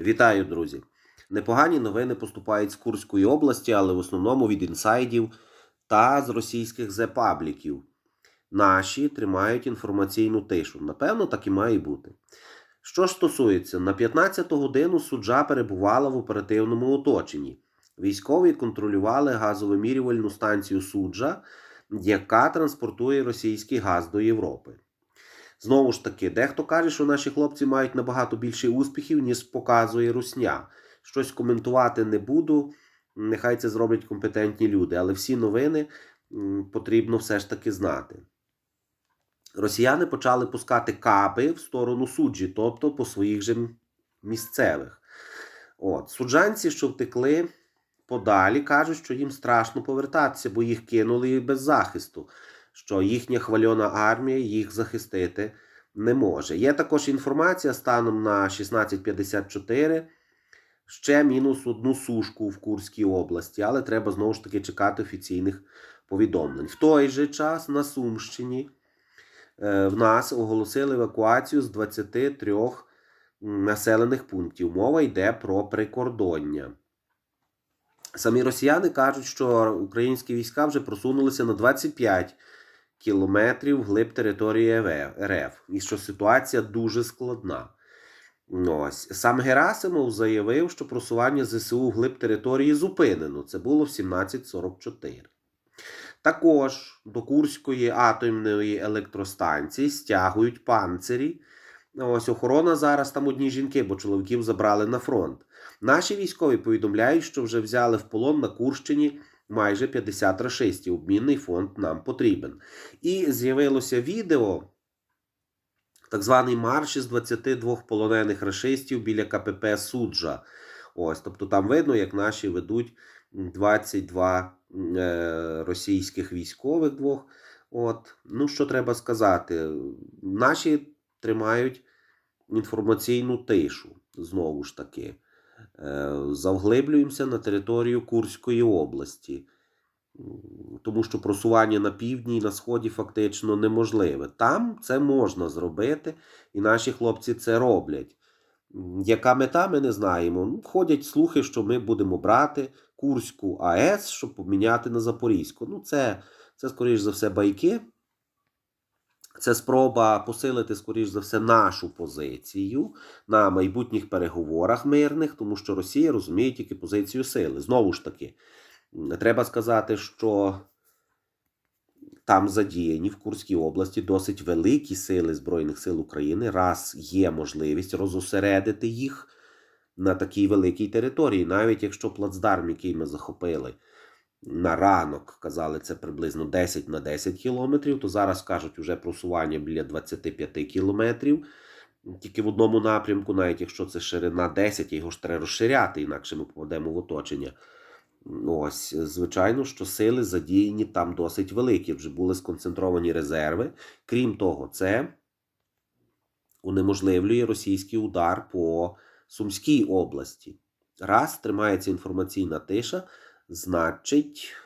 Вітаю, друзі! Непогані новини поступають з Курської області, але в основному від інсайдів та з російських зепабліків. Наші тримають інформаційну тишу. Напевно, так і має бути. Що ж стосується, на 15-ту годину суджа перебувала в оперативному оточенні. Військові контролювали газовимірювальну станцію суджа, яка транспортує російський газ до Європи. Знову ж таки, дехто каже, що наші хлопці мають набагато більше успіхів, ніж показує русня. Щось коментувати не буду. Нехай це зроблять компетентні люди, але всі новини потрібно все ж таки знати. Росіяни почали пускати капи в сторону суджі, тобто по своїх же місцевих. От. Суджанці, що втекли подалі, кажуть, що їм страшно повертатися, бо їх кинули без захисту що їхня хвальона армія їх захистити не може. Є також інформація станом на 16.54, ще мінус одну сушку в Курській області, але треба знову ж таки чекати офіційних повідомлень. В той же час на Сумщині е, в нас оголосили евакуацію з 23 населених пунктів. Мова йде про прикордоння. Самі росіяни кажуть, що українські війська вже просунулися на 25 кілометрів вглиб території РФ, і що ситуація дуже складна. Ось. Сам Герасимов заявив, що просування ЗСУ вглиб території зупинено. Це було в 1744. Також до Курської атомної електростанції стягують панцирі. Ось охорона зараз там одні жінки, бо чоловіків забрали на фронт. Наші військові повідомляють, що вже взяли в полон на Курщині майже 50 рашистів. Обмінний фонд нам потрібен. І з'явилося відео, так званий марш із 22 полонених рашистів біля КПП Суджа. Ось, тобто там видно, як наші ведуть 22 е, російських військових двох. От. Ну, що треба сказати? Наші тримають інформаційну тишу знову ж таки. Е, Завглиблюємося на територію Курської області, тому що просування на півдні і на сході фактично неможливе. Там це можна зробити, і наші хлопці це роблять. Яка мета, ми не знаємо. Ну, Ходять слухи, що ми будемо брати Курську АЕС, щоб поміняти на Запорізьку. Ну, це, це скоріш за все, байки. Це спроба посилити, скоріш за все, нашу позицію на майбутніх переговорах мирних, тому що Росія розуміє тільки позицію сили. Знову ж таки, треба сказати, що там задіяні в Курській області досить великі сили Збройних сил України, раз є можливість розосередити їх на такій великій території, навіть якщо плацдарм, який ми захопили на ранок, казали, це приблизно 10 на 10 кілометрів, то зараз кажуть уже просування біля 25 кілометрів. Тільки в одному напрямку, навіть якщо це ширина 10, його ж треба розширяти, інакше ми попадемо в оточення. Ось, звичайно, що сили задіяні там досить великі. Вже були сконцентровані резерви. Крім того, це унеможливлює російський удар по Сумській області. Раз тримається інформаційна тиша, значить,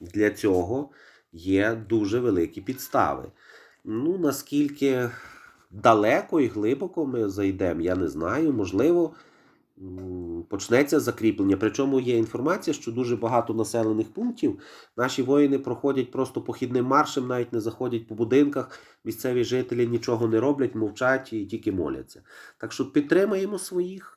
для цього є дуже великі підстави. Ну, наскільки далеко і глибоко ми зайдемо, я не знаю. Можливо, почнеться закріплення. Причому є інформація, що дуже багато населених пунктів наші воїни проходять просто похідним маршем, навіть не заходять по будинках. Місцеві жителі нічого не роблять, мовчать і тільки моляться. Так що підтримаємо своїх.